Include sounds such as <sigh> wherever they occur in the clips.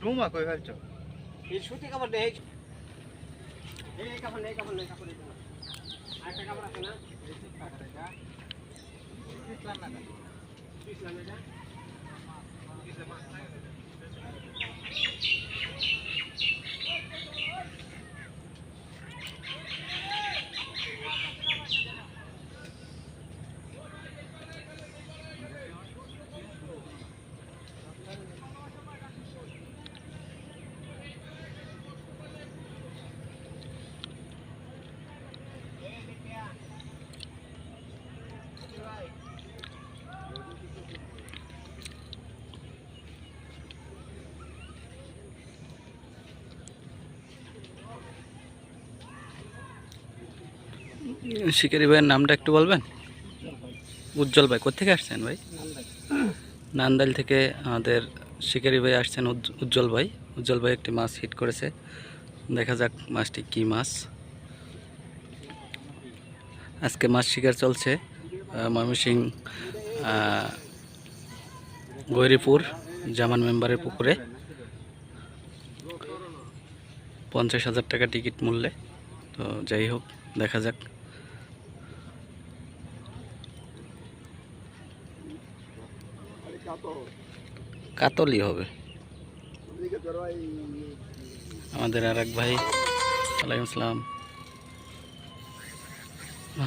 ডুমা কই ফেলছো এই সুতি কাপড় নেই এই কাপড় নেই কাপড় নেই কাপড় নেই আরেকটা কাপড় আছে না ইসলাম এটা শিকারি ভাইয়ের নামটা একটু বলবেন? উজ্জ্বল ভাই কোথেকে আসছেন ভাই? নান্দাইল থেকে আমাদের শিকারি ভাই আসছেন উজ্জ্বল ভাই। উজ্জ্বল ভাই একটি মাছ হিট করেছে। দেখা যাক মাছটি কি মাছ। আজকে মাছ শিকার চলছে ময়মনসিং গৈরীপুর, জামান মেম্বারের পুকুরে। পঞ্চাশ হাজার টাকা টিকিট মূল্যে। তো যাই হোক, দেখা যাক। কাতলি হবে। আমাদের আর এক ভাই ওয়ালাইকুম আসসালাম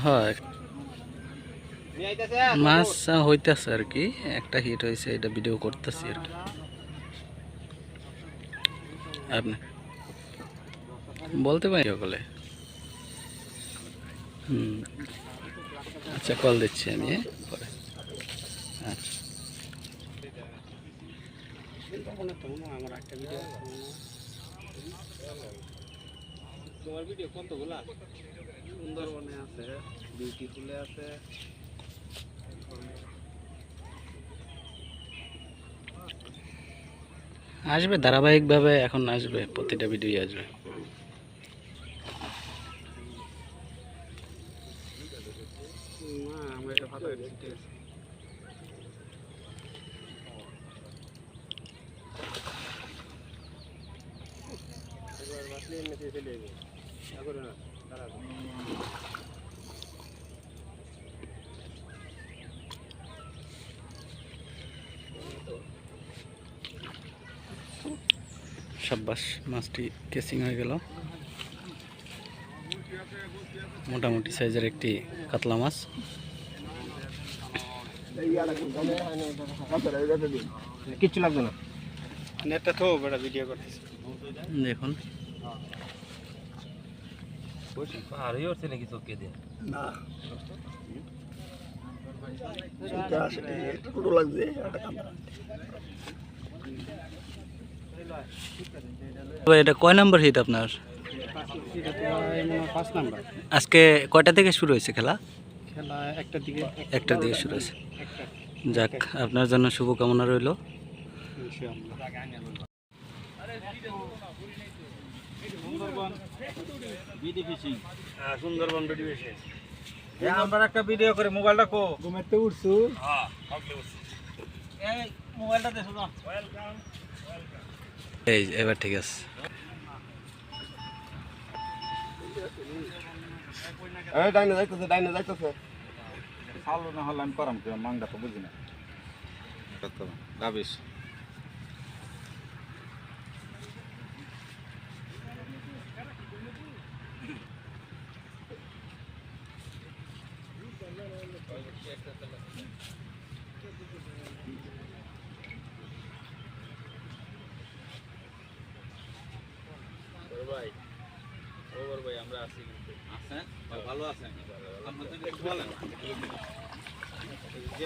হয়। মাছ হইতেছে আর কি একটা হিট হয়েছে এটা ভিডিও করতেছি আর কি। আপনি বলতে পারি সকলে? হুম। আচ্ছা কল দিচ্ছি আমি হ্যাঁ, পরে আচ্ছা আমার একটা তোমার ভিডিও কতগুলা সুন্দরবনে আছে বিউটিফুলে আছে আসবে, ধারাবাহিকভাবে এখন আসবে, প্রতিটা ভিডিও আসবে না আমরা এটা ভালো ঠিক আছে এবার বাসলি এমনিতে ফেলে দেবে না করে না দাঁড়াবে সাব্বাস মাছটি কেসিং হয়ে গেল। মোটামুটি সাইজের একটি কাতলা মাছ। কিচ্ছু লাগবে না। নেটটা তো ভিডিও করতেছি। দেখুন। পাহাড়ই উঠছে নাকি চোখে দিয়ে? তো এটা কয় নম্বর হিট আপনার? আজকে কয়টা থেকে শুরু হয়েছে খেলা? খেলা একটা দিকে একটা দিকে শুরু হয়েছে। যাক আপনার জন্য শুভকামনা রইল। BD fishing. হ্যাঁ সুন্দরবন বেশি আমরা একটা ভিডিও করে মোবাইলটা কো। ঘুমাতে উঠছু? হ্যাঁ এই মোবাইলটা দেখো না এই এবার ঠিক আছে। এই ডাইনে যাইতেছে ডাইনে যাইতেছে। না হলে আমি করাম কেউ মাংটা তো বুঝি না। দাবিস ভাই ওবর ভাই আমরা আছি কিন্তু আছেন ভালো আছেন আপনাদের একটু বলেন যে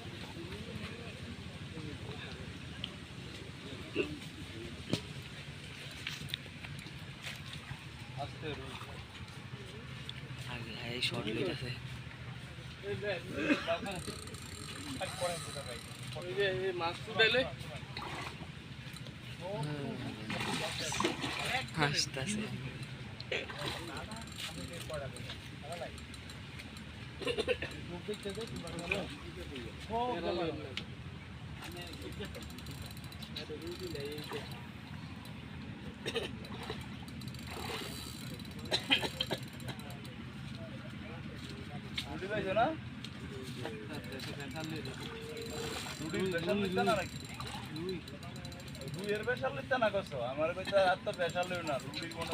কি ভিডিও <coughs> <coughs> এটা ভিডিও করলে অন্য তারিয়া তো একটা কেউ ধরে এরকম তো কারবার করে থাকেন মাছ আছে ছোট কার এমন তো রুই হাসতেছে রুটি পাইছো না রুটি স্পেশাল লিখতে না নাকি? দুইয়ের স্পেশাল লিখতে না করছ আমার কইতে আর তো না রুটি কোনো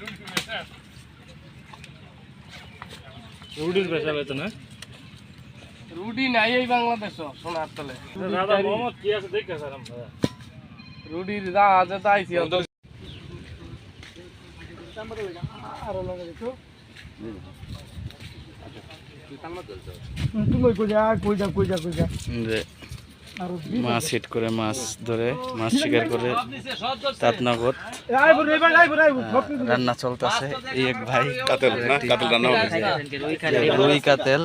রুটি স্পেশাল রুটির পেশা বেতন না? রুটি নাই এই বাংলাদেশ সোনার তলে। দাদা মোহাম্মদ কি আছে দেখে স্যার আমরা? রুটির যা আছে তাই যে মাছ হিট করে মাছ ধরে মাছ শিকার করে তাতনগর রান্না চলতেছে এই এক ভাই। কাতেল না? কাতেল রান্না রুই কাতেল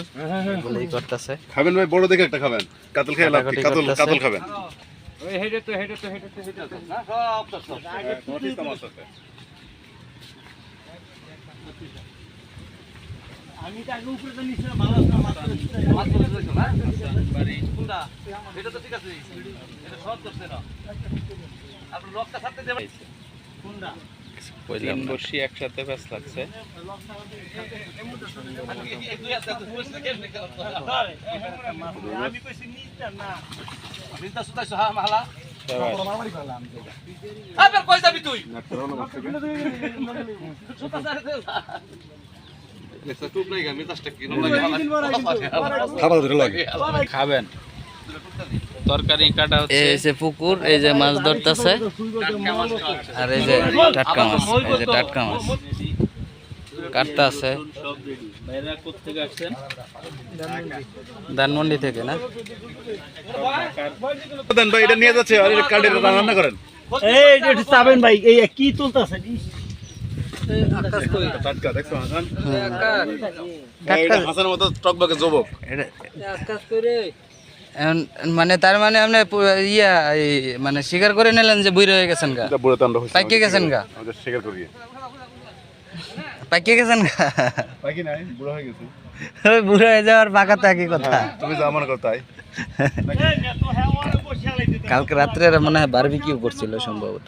করতেছে। খাবেন ভাই বড় দেখে একটা খাবেন। কাতল খেয়ে লাভ কাতল কাতল খাবেন। হেঁটে তো হেঁটে তো হেঁটে তো হেঁটে তো। আমি তো আগে উপরে তো নিচে ভালো বাড়ি কোনটা? এটা তো ঠিক আছে। এটা সহজ করছে না। আপনার লকটা ছাড়তে দেবেন? কোনটা? তিন বসি একসাথে ব্যাস লাগছে। আমি কইছি নিচে না। হা মালা? আবার কই যাবি তুই? খাবেন। তরকারি কাটা হচ্ছে। এই যে পুকুর এই যে মাছ ধরতেছে। আর এই যে টাটকা মাছ এই যে টাটকা মাছ। কাটতে আছে। ধানমন্ডি থেকে না? ভাই এটা নিয়ে যাচ্ছে রান্না করেন। এই যে চাবেন ভাই এই কি তুলতাছে? টাটকা দেখছ হাসান হাসানের মতো টকবকে জবক মানে তার মানে আপনি ইয়া মানে স্বীকার করে নিলেন যে বুড়ো হয়ে গেছেন গা। পাইকে গেছেন গা? করি। পাইকে গেছেন গা? পাইকি নাই বুড়ো হয়ে গেছে। ওই বুড়ো হয়ে যাওয়ার পাকা তো একই কথা। তুমি যা করতাই কালকে রাত্রে মনে হয় বারবিকিউ করছিল সম্ভবত।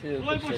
হচ্ছে